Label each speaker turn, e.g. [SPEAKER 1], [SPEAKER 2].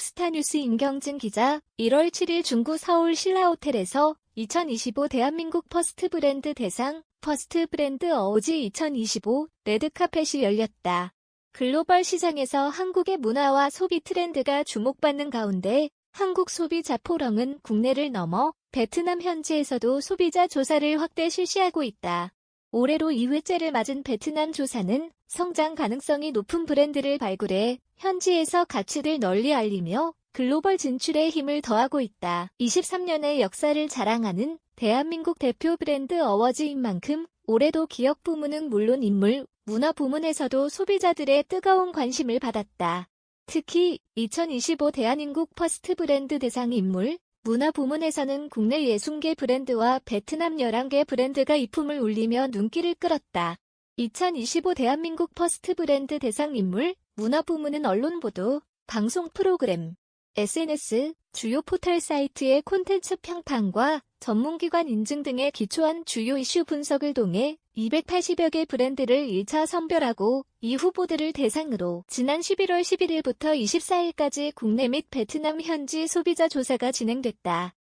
[SPEAKER 1] 스타뉴스 임경진 기자 1월 7일 중구 서울 신라호텔에서 2025 대한민국 퍼스트 브랜드 대상 퍼스트 브랜드 어워즈 2025 레드카펫이 열렸다. 글로벌 시장에서 한국의 문화와 소비 트렌드가 주목받는 가운데 한국 소비자 포럼은 국내를 넘어 베트남 현지에서도 소비자 조사를 확대 실시하고 있다. 올해로 2회째를 맞은 베트남 조사는 성장 가능성이 높은 브랜드를 발굴해 현지에서 가치를 널리 알리며 글로벌 진출에 힘을 더하고 있다. 23년의 역사를 자랑하는 대한민국 대표 브랜드 어워즈인 만큼 올해도 기업 부문은 물론 인물, 문화 부문에서도 소비자들의 뜨거운 관심을 받았다. 특히 2025 대한민국 퍼스트 브랜드 대상 인물, 문화 부문에서는 국내 60개 브랜드와 베트남 11개 브랜드가 이품을 올리며 눈길을 끌었다. 2025 대한민국 퍼스트 브랜드 대상 인물, 문화 부문은 언론 보도, 방송 프로그램, SNS, 주요 포털 사이트의 콘텐츠 평판과 전문기관 인증 등의 기초한 주요 이슈 분석을 통해 280여 개 브랜드를 1차 선별하고 이 후보들을 대상으로 지난 11월 11일부터 24일까지 국내 및 베트남 현지 소비자 조사가 진행됐다.